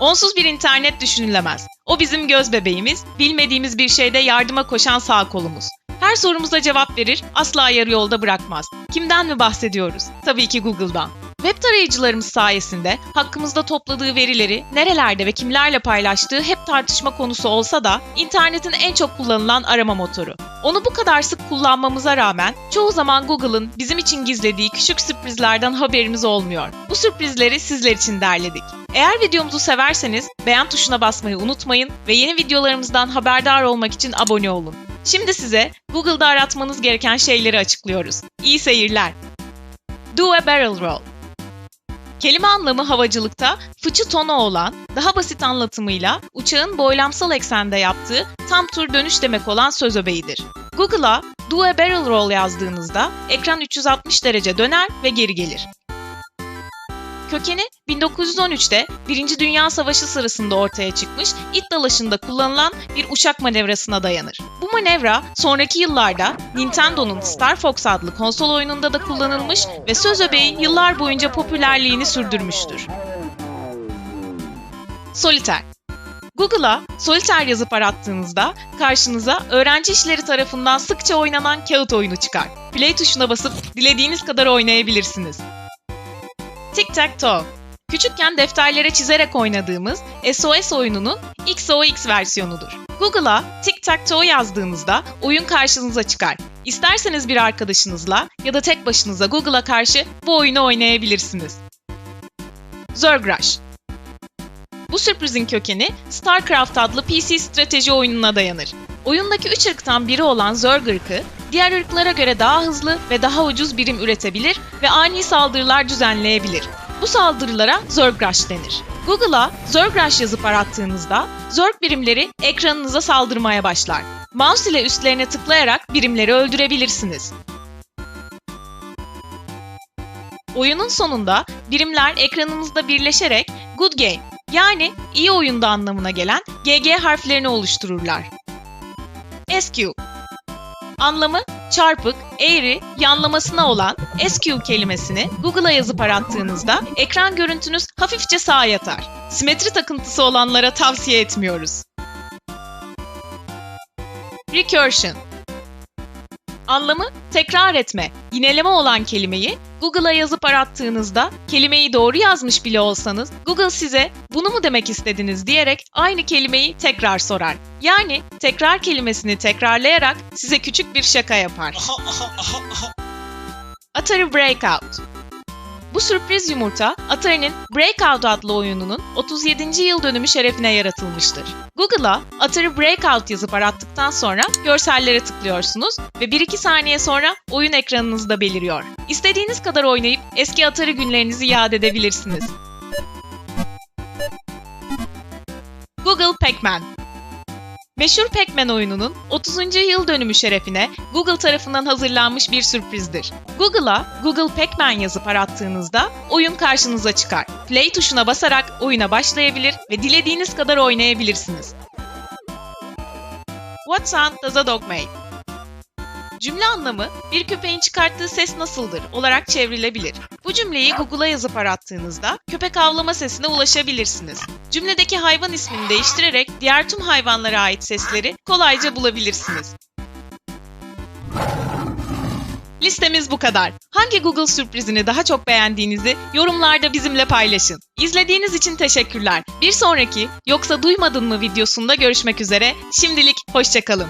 Onsuz bir internet düşünülemez. O bizim göz bebeğimiz, bilmediğimiz bir şeyde yardıma koşan sağ kolumuz. Her sorumuza cevap verir, asla yarı yolda bırakmaz. Kimden mi bahsediyoruz? Tabii ki Google'dan. Web tarayıcılarımız sayesinde hakkımızda topladığı verileri nerelerde ve kimlerle paylaştığı hep tartışma konusu olsa da internetin en çok kullanılan arama motoru. Onu bu kadar sık kullanmamıza rağmen çoğu zaman Google'ın bizim için gizlediği küçük sürprizlerden haberimiz olmuyor. Bu sürprizleri sizler için derledik. Eğer videomuzu severseniz beğen tuşuna basmayı unutmayın ve yeni videolarımızdan haberdar olmak için abone olun. Şimdi size Google'da aratmanız gereken şeyleri açıklıyoruz. İyi seyirler. Do a barrel roll. Kelime anlamı havacılıkta fıçı tonu olan, daha basit anlatımıyla uçağın boylamsal eksende yaptığı tam tur dönüş demek olan söz öbeğidir. Google'a do a barrel roll yazdığınızda ekran 360 derece döner ve geri gelir. Kökeni 1913'te Birinci Dünya Savaşı sırasında ortaya çıkmış it dalaşında kullanılan bir uçak manevrasına dayanır. Bu manevra sonraki yıllarda Nintendo'nun Star Fox adlı konsol oyununda da kullanılmış ve söz öbeği yıllar boyunca popülerliğini sürdürmüştür. Solitaire Google'a Solitaire yazıp arattığınızda karşınıza öğrenci işleri tarafından sıkça oynanan kağıt oyunu çıkar. Play tuşuna basıp dilediğiniz kadar oynayabilirsiniz. Tic-Tac-Toe Küçükken defterlere çizerek oynadığımız SOS oyununun XOX versiyonudur. Google'a Tic-Tac-Toe yazdığınızda oyun karşınıza çıkar. İsterseniz bir arkadaşınızla ya da tek başınıza Google'a karşı bu oyunu oynayabilirsiniz. Zergrush Bu sürprizin kökeni StarCraft adlı PC strateji oyununa dayanır. Oyundaki üç ırktan biri olan Zerg ırkı, diğer ırklara göre daha hızlı ve daha ucuz birim üretebilir ve ani saldırılar düzenleyebilir. Bu saldırılara Zergrush denir. Google'a Zergrush yazıp arattığınızda Zerg birimleri ekranınıza saldırmaya başlar. Mouse ile üstlerine tıklayarak birimleri öldürebilirsiniz. Oyunun sonunda birimler ekranınızda birleşerek Good Game yani iyi oyunda anlamına gelen GG harflerini oluştururlar. SQ Anlamı çarpık, eğri, yanlamasına olan SQ kelimesini Google'a yazıp arattığınızda ekran görüntünüz hafifçe sağa yatar. Simetri takıntısı olanlara tavsiye etmiyoruz. Recursion Anlamı tekrar etme, yineleme olan kelimeyi Google'a yazıp arattığınızda kelimeyi doğru yazmış bile olsanız Google size bunu mu demek istediniz diyerek aynı kelimeyi tekrar sorar. Yani tekrar kelimesini tekrarlayarak size küçük bir şaka yapar. Atari Breakout bu sürpriz yumurta Atari'nin Breakout adlı oyununun 37. yıl dönümü şerefine yaratılmıştır. Google'a Atari Breakout yazıp arattıktan sonra görsellere tıklıyorsunuz ve 1-2 saniye sonra oyun ekranınızda beliriyor. İstediğiniz kadar oynayıp eski Atari günlerinizi yad edebilirsiniz. Google Pac-Man Meşhur Pac-Man oyununun 30. yıl dönümü şerefine Google tarafından hazırlanmış bir sürprizdir. Google'a Google Pac-Man yazıp arattığınızda oyun karşınıza çıkar. Play tuşuna basarak oyuna başlayabilir ve dilediğiniz kadar oynayabilirsiniz. What sound does a dog make? Cümle anlamı bir köpeğin çıkarttığı ses nasıldır olarak çevrilebilir. Bu cümleyi Google'a yazıp arattığınızda köpek avlama sesine ulaşabilirsiniz. Cümledeki hayvan ismini değiştirerek diğer tüm hayvanlara ait sesleri kolayca bulabilirsiniz. Listemiz bu kadar. Hangi Google sürprizini daha çok beğendiğinizi yorumlarda bizimle paylaşın. İzlediğiniz için teşekkürler. Bir sonraki yoksa duymadın mı videosunda görüşmek üzere. Şimdilik hoşçakalın.